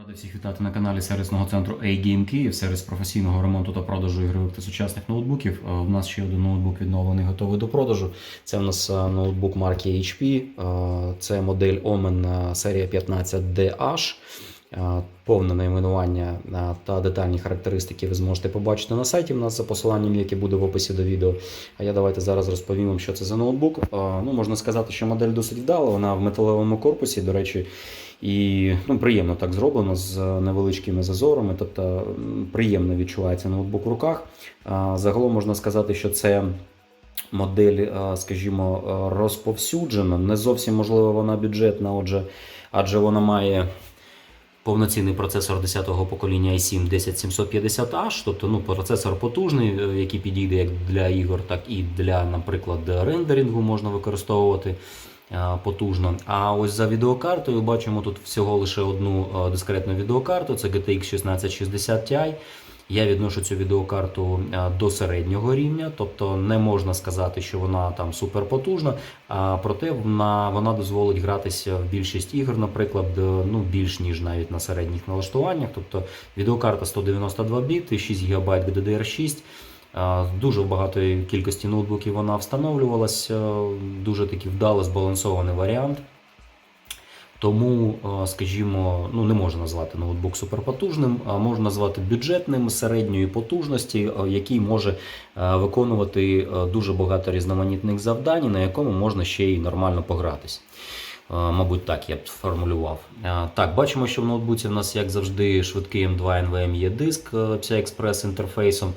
Радий всіх вітати на каналі сервісного центру A-Game Київ, сервіс професійного ремонту та продажу ігрових та сучасних ноутбуків. Е, У нас ще один ноутбук відновлений, готовий до продажу. Це в нас е, ноутбук марки HP. Е, Це модель Omen е, серія 15DH. Е, Повне найменування е, та детальні характеристики ви зможете побачити на сайті. У нас за посиланням, яке буде в описі до відео. А я давайте зараз розповім вам, що це за ноутбук. Е, Ну, можна сказати, що модель досить вдала. Вона в металевому корпусі. До речі, і ну, приємно так зроблено з невеличкими зазорами, тобто приємно відчувається ноутбук в руках. Загалом можна сказати, що це модель, скажімо, розповсюджена. Не зовсім можливо вона бюджетна, отже, адже вона має. Повноцінний процесор 10-го покоління i7 10750H, тобто ну, процесор потужний, е, який підійде як для ігор, так і для, наприклад, рендерингу можна використовувати е, потужно. А ось за відеокартою бачимо тут всього лише одну е, дискретну відеокарту, це GTX 1660 Ti. Я відношу цю відеокарту е, до середнього рівня, тобто не можна сказати, що вона там суперпотужна, а проте вона, вона дозволить гратися в більшість ігор, наприклад, е, ну більш ніж навіть на середніх налаштуваннях. Тобто відеокарта 192 біти, 6 ГБ GDDR6. Е, Дуже в багатої кількості ноутбуків вона встановлювалася, дуже такий вдало збалансований варіант. Тому, е, скажімо, ну не можна назвати ноутбук суперпотужним, а можна назвати бюджетним середньої потужності, е, який може е, виконувати дуже багато різноманітних завдань, на якому можна ще й нормально погратись. Мабуть, так я б сформулював. Так, бачимо, що в ноутбуці в нас, як завжди, швидкий M2 NVMe диск е, PCI-Express інтерфейсом.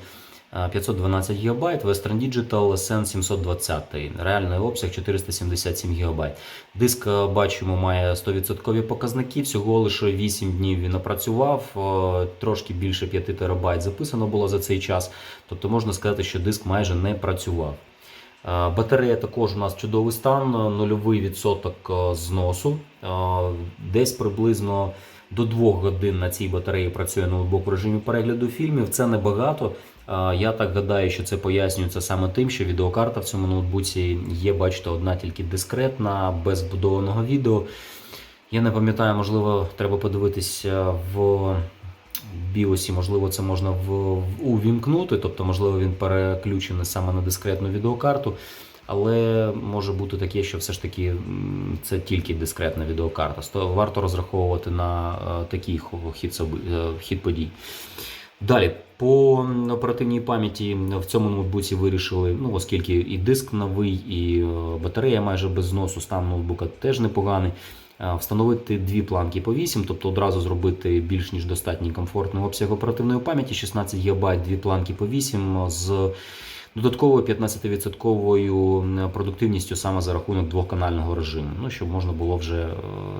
Е, 512 ГБ, Western Digital SN 720, реальний обсяг 477 ГБ. Диск е, бачимо має 100% показники, всього лише 8 днів він опрацював, е, трошки більше 5 ТБ записано було за цей час, тобто можна сказати, що диск майже не працював. Е, Батарея також у нас чудовий стан, нульовий відсоток зносу. Десь приблизно до 2 годин на цій батареї працює ноутбук в режимі перегляду фільмів. Це небагато. Е, Я так гадаю, що це пояснюється саме тим, що відеокарта в цьому ноутбуці є, бачите, одна тільки дискретна, без вбудованого відео. Я не пам'ятаю, можливо, треба подивитися в біосі, можливо, це можна в, увімкнути, тобто, можливо, він переключений саме на дискретну відеокарту. Але може бути таке, що все ж таки це тільки дискретна відеокарта. Сто- Варто розраховувати на е, такий хід, е, хід подій. Далі, по оперативній пам'яті в цьому ноутбуці вирішили, ну, оскільки і диск новий, і е, батарея майже без зносу, стан ноутбука теж непоганий. е, Встановити дві планки по 8, тобто одразу зробити більш ніж достатній комфортний обсяг оперативної пам'яті, 16 ГБ, дві планки по 8 з додатковою 15% продуктивністю саме за рахунок двохканального режиму. Ну, щоб можна було вже, е,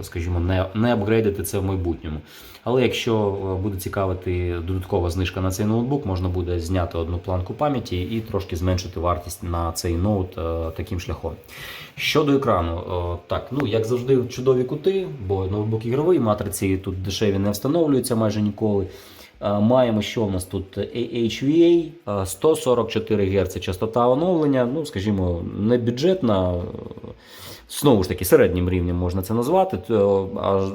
скажімо, не, не апгрейдити це в майбутньому. Але якщо е, буде цікавити додаткова знижка на цей ноутбук, можна буде зняти одну планку пам'яті і трошки зменшити вартість на цей ноут е, таким шляхом. Щодо екрану, так, ну як завжди, чудові кути, бо ноутбук ігровий, матриці тут дешеві не встановлюються майже ніколи. Е, Маємо, що в нас тут? HVA, е, 144 Гц частота оновлення, ну, скажімо, не бюджетна, знову ж таки, середнім рівнем можна це назвати.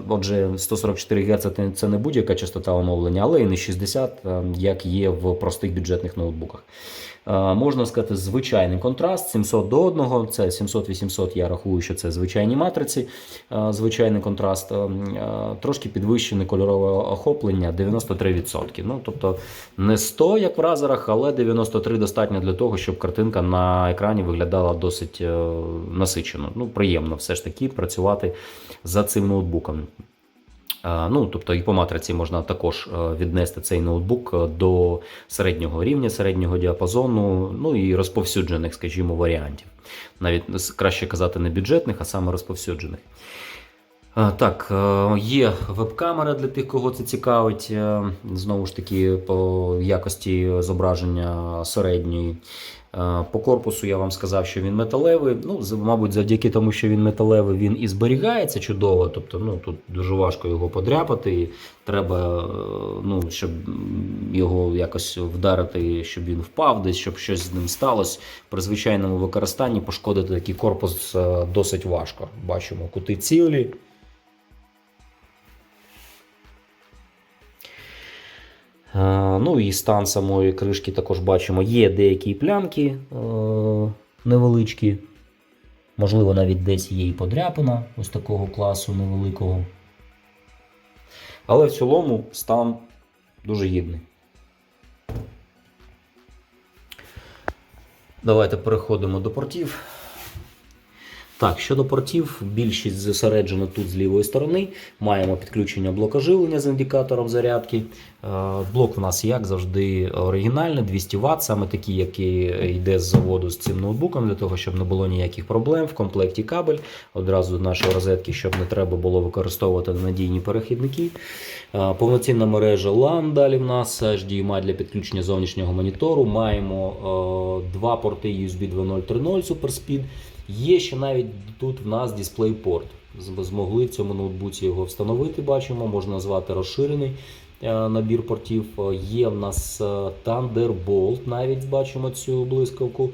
Отже, 144 Гц це- не будь-яка частота оновлення, але і не 60, е, як є в простих бюджетних ноутбуках. Можна сказати, звичайний контраст 700 до 1, це 700-800, я рахую, що це звичайні матриці, звичайний контраст, трошки підвищене кольорове охоплення 93%. Ну, тобто не 100, як в разерах, але 93 достатньо для того, щоб картинка на екрані виглядала досить е, насичено. Ну, приємно все ж таки працювати за цим ноутбуком. Ну, тобто і по матриці можна також е, віднести цей ноутбук е, до середнього рівня, середнього діапазону, ну і розповсюджених, скажімо, варіантів. Навіть краще казати не бюджетних, а саме розповсюджених. Так, е, є веб-камера для тих, кого це цікавить. Е, Знову ж таки, по якості зображення середньої. Е, По корпусу я вам сказав, що він металевий. Ну, мабуть, завдяки тому, що він металевий, він і зберігається чудово. Тобто, ну тут дуже важко його подряпати. і Треба, ну, щоб його якось вдарити, щоб він впав, десь щоб щось з ним сталося. При звичайному використанні пошкодити такий корпус досить важко. Бачимо кути цілі. Ну і стан самої кришки також бачимо. Є деякі плямки е, невеличкі. Можливо, навіть десь є і подряпина ось такого класу невеликого. Але в цілому стан дуже гідний. Давайте переходимо до портів. Так, щодо портів, більшість зосереджена тут з лівої сторони. Маємо підключення блока живлення з індикатором зарядки. Е, Блок у нас, як завжди, оригінальний, 200 Вт, саме такий, який йде з заводу з цим ноутбуком, для того, щоб не було ніяких проблем. В комплекті кабель одразу до нашої розетки, щоб не треба було використовувати надійні перехідники. Е, Повноцінна мережа LAN далі в нас HDMI для підключення зовнішнього монітору. Маємо е, два порти USB 2.0 3.0 SuperSpeed. Є ще навіть тут в нас DisplayPort. Змогли в цьому ноутбуці його встановити. Бачимо, можна назвати розширений е, набір портів. Е, Є в нас е, Thunderbolt, навіть бачимо цю блискавку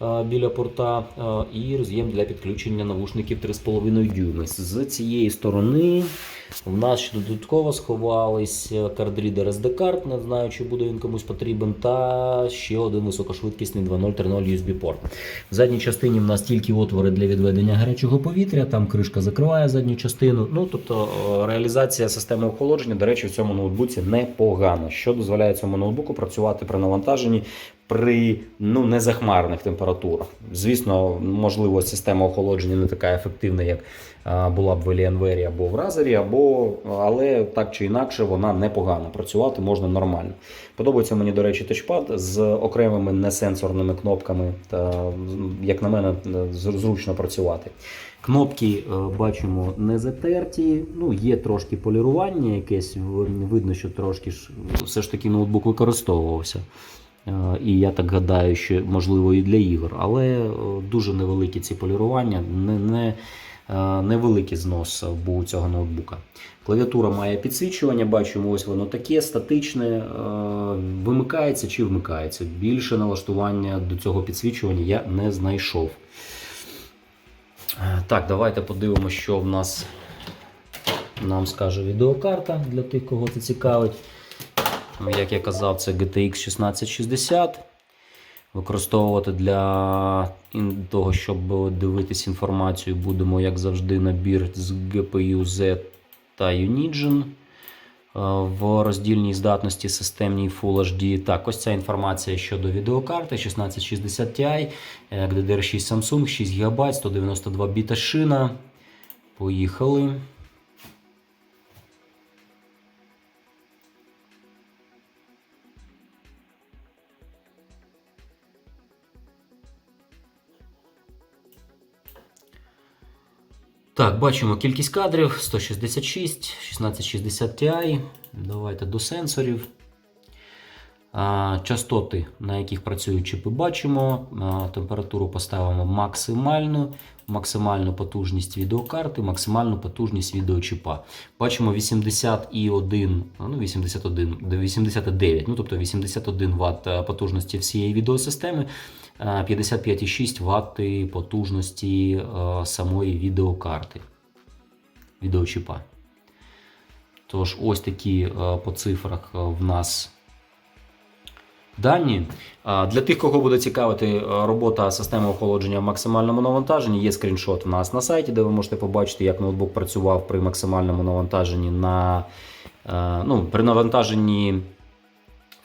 біля порта. е, І роз'єм для підключення навушників 3,5 дюйми. З цієї сторони в нас ще додатково сховались е, кардрідер SD карт, не знаю, чи буде він комусь потрібен, та ще один високошвидкісний 2.0 3.0 USB порт. В задній частині в нас тільки отвори для відведення гарячого повітря, там кришка закриває задню частину. Ну тобто е, реалізація системи охолодження, до речі, в цьому ноутбуці непогана, що дозволяє цьому ноутбуку працювати при навантаженні. При ну незахмарних температурах. Звісно, можливо, система охолодження не така ефективна, як була б в Alienware або в Razer, або, але так чи інакше вона непогана. Працювати можна нормально. Подобається мені, до речі, тачпад з окремими несенсорними кнопками. Та, як на мене, зручно працювати. Кнопки е, бачимо не затерті, ну є трошки полірування якесь, видно, що трошки ж все ж таки ноутбук використовувався. Е, І я так гадаю, що можливо і для ігор, але е, дуже невеликі ці полірування, не, не, е, невеликий знос був у цього ноутбука. Клавіатура має підсвічування, бачимо, ось воно таке статичне, вимикається чи вмикається. Більше налаштування до цього підсвічування я не знайшов. Так, давайте подивимося, що в нас нам скаже відеокарта для тих, кого це цікавить. Як я казав, це GTX 1660. Використовувати для того, щоб дивитись інформацію, будемо, як завжди, набір з GPU Z та Unigine е, в роздільній здатності системній Full HD. Так, ось ця інформація щодо відеокарти 1660 Ti, е, DDR6 Samsung, 6 ГБ, 192 біта шина. Поїхали. Так, бачимо кількість кадрів 166, 1660 Ti. Давайте до сенсорів. Частоти, на яких працюють чипи, бачимо. Температуру поставимо максимальну, максимальну потужність відеокарти, максимальну потужність відеочипа. Бачимо 81, а, ну 81, 89, ну тобто 81 Вт потужності всієї відеосистеми. Е, 55,6 Вт потужності е, самої відеокарти, відеочіпа. Тож, ось такі е, по цифрах е, в нас дані. Для тих, кого буде цікавити робота системи охолодження в максимальному навантаженні, є скріншот в нас на сайті, де ви можете побачити, як ноутбук працював при максимальному навантаженні на ну, при навантаженні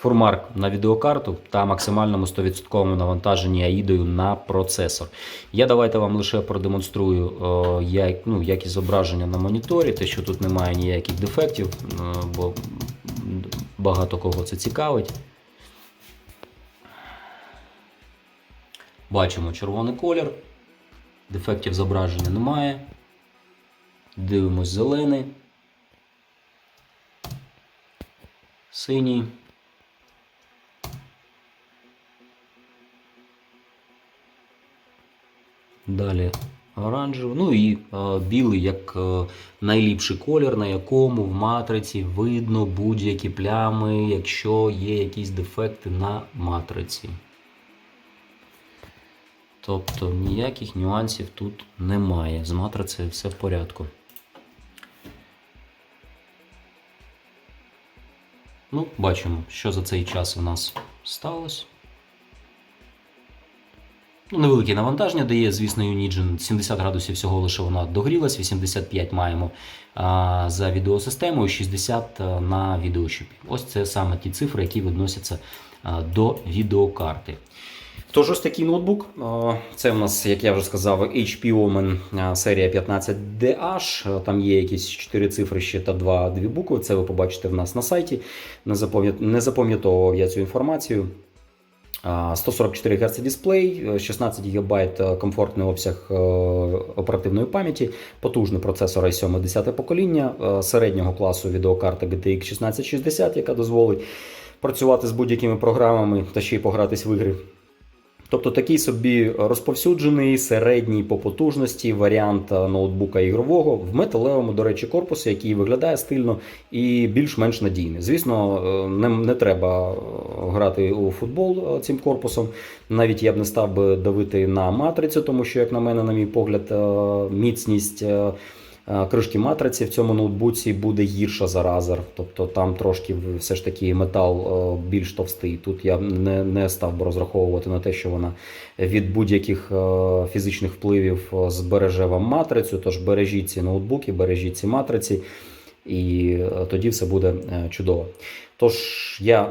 Фурмарк на відеокарту та максимальному 100% навантаженні аїдою на процесор. Я давайте вам лише продемонструю е, як, ну, якість зображення на моніторі, те, що тут немає ніяких дефектів, е, бо багато кого це цікавить. Бачимо червоний колір, дефектів зображення немає. Дивимось зелений, синій. Далі оранжевий. Ну і е, білий як е, найліпший колір, на якому в матриці видно будь-які плями, якщо є якісь дефекти на матриці. Тобто ніяких нюансів тут немає. З матрицею все в порядку. Ну, бачимо, що за цей час у нас сталося. Ну, невелике навантаження дає, звісно, Unigine 70 градусів всього лише вона догрілась, 85 маємо а, за відеосистемою, 60 на відеощупі. Ось це саме ті цифри, які відносяться а, до відеокарти. Тож ось такий ноутбук. Це у нас, як я вже сказав, HP Omen серія 15DH. Там є якісь 4 цифри ще та 2 дві букви. Це ви побачите в нас на сайті. Не запам'ятовував я цю інформацію. А, 144 Гц дисплей, е, 16 ГБ комфортний обсяг е, оперативної пам'яті, потужний процесор i7 10 покоління, е, середнього класу відеокарта GTX 1660, яка дозволить працювати з будь-якими програмами та ще й погратись в ігри. Тобто такий собі розповсюджений середній по потужності варіант е, ноутбука ігрового в металевому, до речі, корпусі, який виглядає стильно і більш-менш надійний. Звісно, е, не, не треба е, грати у футбол цим корпусом. Навіть я б не став би давити на матрицю, тому що, як на мене, на мій погляд, міцність. Е, Кришки матриці в цьому ноутбуці буде гірша за Razer, тобто там трошки все ж таки метал е, більш товстий. Тут я не, не став би розраховувати на те, що вона від будь-яких е, фізичних впливів збереже вам матрицю. Тож бережіть ці ноутбуки, бережіть ці матриці, і тоді все буде чудово. Тож я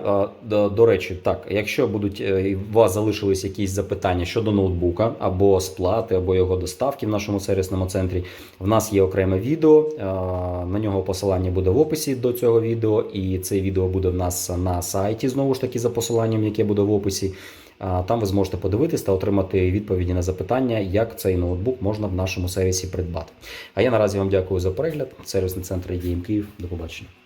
е, до, речі, так, якщо будуть е, у вас залишились якісь запитання щодо ноутбука або сплати, або його доставки в нашому сервісному центрі, в нас є окреме відео. е, На нього посилання буде в описі до цього відео, і це відео буде в нас на сайті, знову ж таки, за посиланням, яке буде в описі. Там ви зможете подивитись та отримати відповіді на запитання, як цей ноутбук можна в нашому сервісі придбати. А я наразі вам дякую за перегляд. Сервісний центр IDM Київ. До побачення.